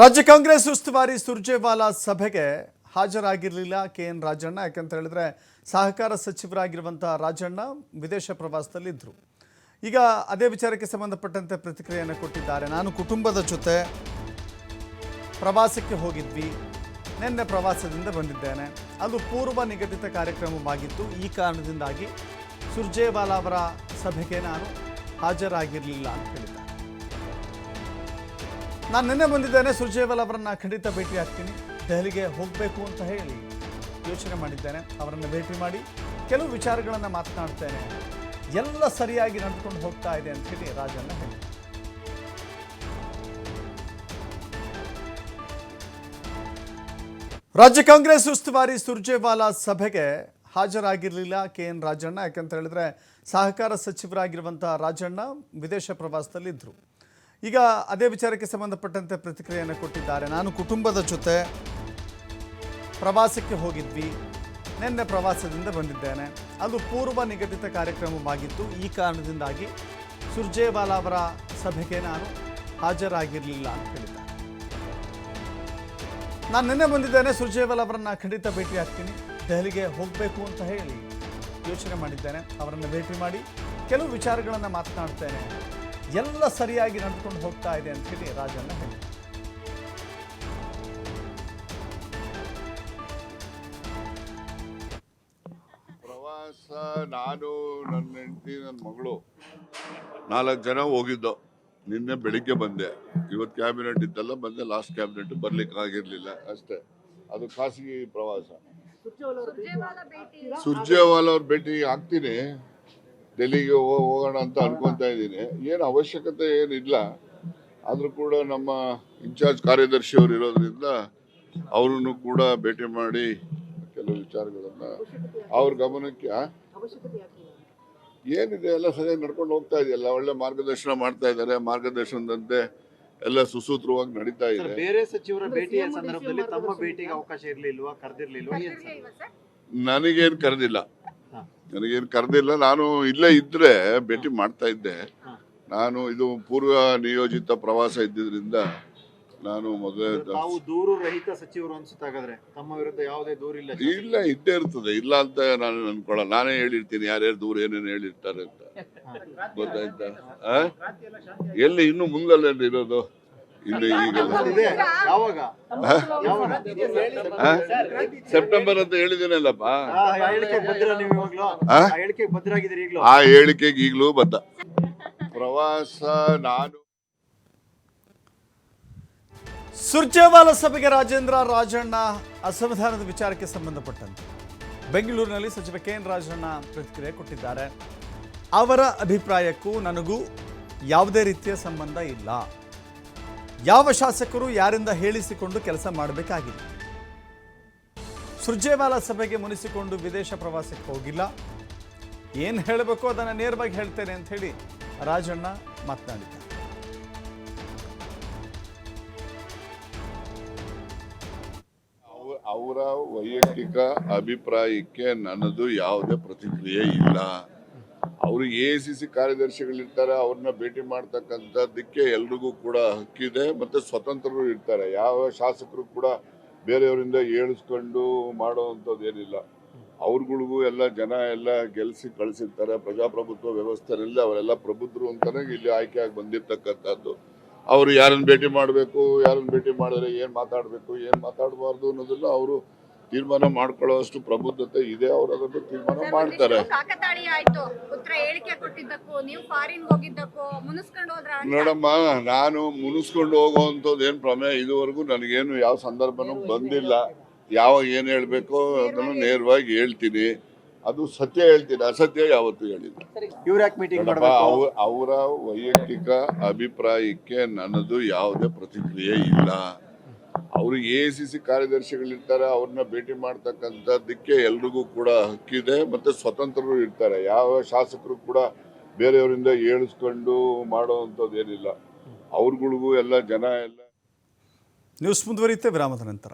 ರಾಜ್ಯ ಕಾಂಗ್ರೆಸ್ ಉಸ್ತುವಾರಿ ಸುರ್ಜೇವಾಲಾ ಸಭೆಗೆ ಹಾಜರಾಗಿರಲಿಲ್ಲ ಕೆ ಎನ್ ರಾಜಣ್ಣ. ಯಾಕಂತ ಹೇಳಿದ್ರೆ ಸಹಕಾರ ಸಚಿವರಾಗಿರುವಂಥ ರಾಜಣ್ಣ ವಿದೇಶ ಪ್ರವಾಸದಲ್ಲಿದ್ದರು ಈಗ ಅದೇ ವಿಚಾರಕ್ಕೆ ಸಂಬಂಧಪಟ್ಟಂತೆ ಪ್ರತಿಕ್ರಿಯೆಯನ್ನು ಕೊಟ್ಟಿದ್ದಾರೆ. ನಾನು ಕುಟುಂಬದ ಜೊತೆ ಪ್ರವಾಸಕ್ಕೆ ಹೋಗಿದ್ವಿ. ನಿನ್ನೆ ಪ್ರವಾಸದಿಂದ ಬಂದಿದ್ದೇನೆ. ಅದು ಪೂರ್ವ ನಿಗದಿತ ಕಾರ್ಯಕ್ರಮವಾಗಿತ್ತು. ಈ ಕಾರಣದಿಂದಾಗಿ ಸುರ್ಜೇವಾಲಾ ಅವರ ಸಭೆಗೆ ನಾನು ಹಾಜರಾಗಿರಲಿಲ್ಲ ಅಂತ ಹೇಳಿದ್ದಾರೆ. ನಾನು ನಿನ್ನೆ ಬಂದಿದ್ದೇನೆ ಸುರ್ಜೇವಾಲ್ ಅವರನ್ನು ಖಂಡಿತ ಭೇಟಿ ಆಗ್ತೀನಿ. ದೆಹಲಿಗೆ ಹೋಗಬೇಕು ಅಂತ ಹೇಳಿ ಯೋಚನೆ ಮಾಡಿದ್ದೇನೆ. ಅವರನ್ನು ಭೇಟಿ ಮಾಡಿ ಕೆಲವು ವಿಚಾರಗಳನ್ನು ಮಾತನಾಡ್ತೇನೆ. ಎಲ್ಲ ಸರಿಯಾಗಿ ನಡೆದುಕೊಂಡು ಹೋಗ್ತಾ ಇದೆ ಅಂತ ಹೇಳಿ ರಾಜಣ್ಣ ಹೇಳಿದ್ದಾರೆ ರಾಜ್ಯ ಕಾಂಗ್ರೆಸ್ ಉಸ್ತುವಾರಿ ಸುರ್ಜೇವಾಲಾ ಸಭೆಗೆ ಹಾಜರಾಗಿರಲಿಲ್ಲ ಕೆ ಎನ್ ರಾಜಣ್ಣ. ಯಾಕಂತ ಹೇಳಿದ್ರೆ ಸಹಕಾರ ಸಚಿವರಾಗಿರುವಂತಹ ರಾಜಣ್ಣ ವಿದೇಶ ಪ್ರವಾಸದಲ್ಲಿದ್ದರು. ಈಗ ಅದೇ ವಿಚಾರಕ್ಕೆ ಸಂಬಂಧಪಟ್ಟಂತೆ ಪ್ರತಿಕ್ರಿಯೆಯನ್ನು ಕೊಟ್ಟಿದ್ದಾರೆ. ನಾನು ಕುಟುಂಬದ ಜೊತೆ ಪ್ರವಾಸಕ್ಕೆ ಹೋಗಿದ್ವಿ. ನಿನ್ನೆ ಪ್ರವಾಸದಿಂದ ಬಂದಿದ್ದೇನೆ. ಅದು ಪೂರ್ವ ನಿಗದಿತ ಕಾರ್ಯಕ್ರಮವಾಗಿತ್ತು. ಈ ಕಾರಣದಿಂದಾಗಿ ಸುರ್ಜೇವಾಲಾ ಅವರ ಸಭೆಗೆ ನಾನು ಹಾಜರಾಗಿರಲಿಲ್ಲ ಅಂತ ಹೇಳಿದ್ದೆ. ನಾನು ನಿನ್ನೆ ಬಂದಿದ್ದೇನೆ. ಸುರ್ಜೇವಾಲಾ ಅವರನ್ನು ಖಂಡಿತ ಭೇಟಿ ಆಗ್ತೀನಿ. ದೆಹಲಿಗೆ ಹೋಗಬೇಕು ಅಂತ ಹೇಳಿ ಯೋಚನೆ ಮಾಡಿದ್ದೇನೆ. ಅವರನ್ನು ಭೇಟಿ ಮಾಡಿ ಕೆಲವು ವಿಚಾರಗಳನ್ನು ಮಾತನಾಡ್ತೇನೆ. ಎಲ್ಲ ಸರಿಯಾಗಿ ನಡೆದುಕೊಂಡು ಹೋಗ್ತಾ ಇದೆ ಅಂತ ಹೇಳಿ ರಾಜಣ್ಣ ಹೇಳಿ ಪ್ರವಾಸ ನಾನು ನನ್ನ ಹೆಂಡತಿ ನನ್ನ ಮಗಳು ನಾಲ್ಕು ಜನ ಹೋಗಿದ್ದು ನಿನ್ನೆ ಬೆಳಿಗ್ಗೆ ಬಂದೆ. ಇವತ್ತು ಕ್ಯಾಬಿನೆಟ್ ಇದ್ದಲ್ಲ ಬಂದೆ ಲಾಸ್ಟ್ ಕ್ಯಾಬಿನೆಟ್ ಬರ್ಲಿಕ್ಕೆ ಆಗಿರ್ಲಿಲ್ಲ ಅಷ್ಟೇ. ಅದು ಖಾಸಗಿ ಪ್ರವಾಸ. ಸುರ್ಜೇವಾಲ್ ಅವ್ರ ಭೇಟಿ ಆಗ್ತೀನಿ. ಡೆಲ್ಲಿಗೆ ಹೋಗೋಣ ಅಂತ ಅನ್ಕೊಂತಾ ಇದ್ದೀನಿ. ಏನು ಅವಶ್ಯಕತೆ ಏನಿಲ್ಲ. ಆದರೂ ಕೂಡ ನಮ್ಮ ಇನ್ಚಾರ್ಜ್ ಕಾರ್ಯದರ್ಶಿ ಅವರು ಇರೋದ್ರಿಂದ ಅವರನ್ನು ಕೂಡ ಭೇಟಿ ಮಾಡಿ ಕೆಲವು ವಿಚಾರಗಳನ್ನು ಅವ್ರ ಗಮನಕ್ಕೆ ಏನಿದೆ ಎಲ್ಲ ಸರಿಯಾಗಿ ನಡ್ಕೊಂಡು ಹೋಗ್ತಾ ಇದೆಯಲ್ಲ. ಒಳ್ಳೆ ಮಾರ್ಗದರ್ಶನ ಮಾಡ್ತಾ ಇದ್ದಾರೆ. ಮಾರ್ಗದರ್ಶನದಂತೆ ಎಲ್ಲ ಸುಸೂತ್ರವಾಗಿ ನಡೀತಾ ಇದೆ. ಬೇರೆ ಸಚಿವರ ಭೇಟಿಯ ಸಂದರ್ಭದಲ್ಲಿ ತಮ್ಮ ಭೇಟಿಗೆ ಅವಕಾಶ ಇರಲಿಲ್ವಾ? ಕರೆದಿರ್ಲಿಲ್ವಾ? ನನಗೇನು ಕರೆದಿಲ್ಲ. ನನಗೇನು ಕರೆದಿಲ್ಲ ನಾನು ಇಲ್ಲೇ ಇದ್ರೆ ಭೇಟಿ ಮಾಡ್ತಾ ಇದ್ದೆ. ನಾನು ಇದು ಪೂರ್ವ ನಿಯೋಜಿತ ಪ್ರವಾಸ ಇದ್ದಿದ್ರಿಂದ ನಾನು ಮೊದಲೇ ತಾವು ದೂರು ರಹಿತ ಸಚಿವರು ಅನ್ಸುತ್ತಾಗಾದ್ರೆ ತಮ್ಮ ವಿರುದ್ಧ ಯಾವುದೇ ದೂರ ಇಲ್ಲ ಇಲ್ಲ ಇದ್ದೇ ಇರ್ತದೆ. ಇಲ್ಲ ಅಂತ ನಾನು ಅನ್ಕೊಳ್ಳ ನಾನೇ ಹೇಳಿರ್ತೀನಿ ಯಾರ್ಯಾರು ದೂರ ಏನೇನು ಹೇಳಿರ್ತಾರೆ ಅಂತ. ಗೊತ್ತಾಯ್ತಾ? ಎಲ್ಲಿ ಇನ್ನು ಮುಂದಲ್ಲ ಇರೋದು? ಇನ್ನು ಈಗ? ಸೆಪ್ಟೆಂಬರ್ ಅಂತ ಹೇಳಿದ್ದೀನಲ್ಲಪ್ಪ. ಆ ಹೇಳಿಕೆ ಭದ್ರ ನೀವು ಇವಾಗ್ಲೂ? ಆ? ಆ ಹೇಳಿಕೆ ಭದ್ರಾಗಿದ್ದೀರಿ ಈಗ್ಲೂ? ಆ ಹೇಳಿಕೆಗೆ ಈಗಲೂ ಬದ್ಧ ಪ್ರವಾಸ ನಾನು ಸುರ್ಜೇವಾಲ ಸಭೆಗೆ ರಾಜೇಂದ್ರ ರಾಜಣ್ಣ ಅಸಂವಿಧಾನದ ವಿಚಾರಕ್ಕೆ ಸಂಬಂಧಪಟ್ಟಂತೆ. ಬೆಂಗಳೂರಿನಲ್ಲಿ ಸಚಿವ ಕೆ ಎನ್ ರಾಜಣ್ಣ ಪ್ರತಿಕ್ರಿಯೆ ಕೊಟ್ಟಿದ್ದಾರೆ. ಅವರ ಅಭಿಪ್ರಾಯಕ್ಕೂ ನನಗೂ ಯಾವುದೇ ರೀತಿಯ ಸಂಬಂಧ ಇಲ್ಲ. ಯಾವ ಶಾಸಕರು ಯಾರಿಂದ ಹೇಳಿಸಿಕೊಂಡು ಕೆಲಸ ಮಾಡಬೇಕಾಗಿಲ್ಲ? ಸುರ್ಜೇವಾಲಾ ಸಭೆಗೆ ಮುನಿಸಿಕೊಂಡು ವಿದೇಶ ಪ್ರವಾಸಕ್ಕೆ ಹೋಗಿಲ್ಲ. ಏನು ಹೇಳಬೇಕು ಅದನ್ನು ನೇರವಾಗಿ ಹೇಳ್ತೇನೆ ಅಂತ ಹೇಳಿ ರಾಜಣ್ಣ ಮಾತನಾಡಿದ್ದಾರೆ. ಅವ- ಅವರ ವೈಯಕ್ತಿಕ ಅಭಿಪ್ರಾಯಕ್ಕೆ ನನ್ನದು ಯಾವುದೇ ಪ್ರತಿಕ್ರಿಯೆ ಇಲ್ಲ. ಅವರು ಎ ಸಿ ಸಿ ಕಾರ್ಯದರ್ಶಿಗಳಿರ್ತಾರೆ, ಅವ್ರನ್ನ ಭೇಟಿ ಮಾಡ್ತಕ್ಕಂಥದ್ದಕ್ಕೆ ಎಲ್ರಿಗೂ ಕೂಡ ಹಕ್ಕಿದೆ ಮತ್ತೆ ಸ್ವತಂತ್ರರು ಇರ್ತಾರೆ. ಯಾವ ಶಾಸಕರು ಕೂಡ ಬೇರೆಯವರಿಂದ ಏಳಿಸ್ಕೊಂಡು ಮಾಡೋವಂಥದ್ದು ಏನಿಲ್ಲ ಅವ್ರಗಳಿಗೂ ಎಲ್ಲ ಜನ ಎಲ್ಲ ಗೆಲ್ಸಿ ಕಳಿಸಿರ್ತಾರೆ. ಪ್ರಜಾಪ್ರಭುತ್ವ ವ್ಯವಸ್ಥೆಯಲ್ಲಿ ಅವರೆಲ್ಲ ಪ್ರಬುದ್ಧರು ಅಂತಾನೆ ಇಲ್ಲಿ ಆಯ್ಕೆಯಾಗಿ ಬಂದಿರ್ತಕ್ಕಂಥದ್ದು. ಅವರು ಯಾರನ್ನು ಭೇಟಿ ಮಾಡಬೇಕು, ಯಾರನ್ನು ಭೇಟಿ ಮಾಡಿದ್ರೆ ಏನು ಮಾತಾಡಬೇಕು, ಏನು ಮಾತಾಡಬಾರ್ದು ಅನ್ನೋದನ್ನು ಅವರು ತೀರ್ಮಾನ ಮಾಡ್ಕೊಳ್ಳೋ ಅಷ್ಟು ಪ್ರಬುದ್ಧತೆ ಇದೆ ಅವರು ಅದನ್ನು ತೀರ್ಮಾನ ಮಾಡ್ತಾರೆ. ಮೇಡಮ್ಮ. ನೋಡಮ್ಮ ನಾನು ಮುನಿಸ್ಕೊಂಡು ಹೋಗುವಂಥದ್ದು ಏನು ಪ್ರಮೇಯ? ಇದುವರೆಗೂ ನನಗೇನು ಯಾವ ಸಂದರ್ಭನೂ ಬಂದಿಲ್ಲ. ಯಾವಾಗ ಏನು ಹೇಳಬೇಕು ಅದನ್ನು ನೇರವಾಗಿ ಹೇಳ್ತೀನಿ. ಅದು ಸತ್ಯ ಹೇಳ್ತೀನಿ ಅಸತ್ಯ ಯಾವತ್ತು ಹೇಳಿಲ್ಲ. ಇವ್ರ ಯಾಕೆ ಮೀಟಿಂಗ್ ನೋಡಪ್ಪ ಅವ ಅವರ ವೈಯಕ್ತಿಕ ಅಭಿಪ್ರಾಯಕ್ಕೆ ನನ್ನದು ಯಾವುದೇ ಪ್ರತಿಕ್ರಿಯೆ ಇಲ್ಲ. ಅವರು ಎ ಸಿ ಸಿ ಕಾರ್ಯದರ್ಶಿಗಳಿರ್ತಾರೆ, ಅವ್ರನ್ನ ಭೇಟಿ ಮಾಡ್ತಕ್ಕಂಥದ್ದಕ್ಕೆ ಎಲ್ರಿಗೂ ಕೂಡ ಹಕ್ಕಿದೆ ಮತ್ತೆ ಸ್ವತಂತ್ರರು ಇರ್ತಾರೆ. ಯಾವ ಶಾಸಕರು ಕೂಡ ಬೇರೆಯವರಿಂದ ಏಳಿಸ್ಕೊಂಡು ಮಾಡೋವಂಥದ್ದು ಏನಿಲ್ಲ. ಅವ್ರಗಳಿಗೂ ಎಲ್ಲ ಜನ ಎಲ್ಲ ನ್ಯೂಸ್ ಮುಂದುವರಿಯುತ್ತೆ, ವಿರಾಮದ ನಂತರ.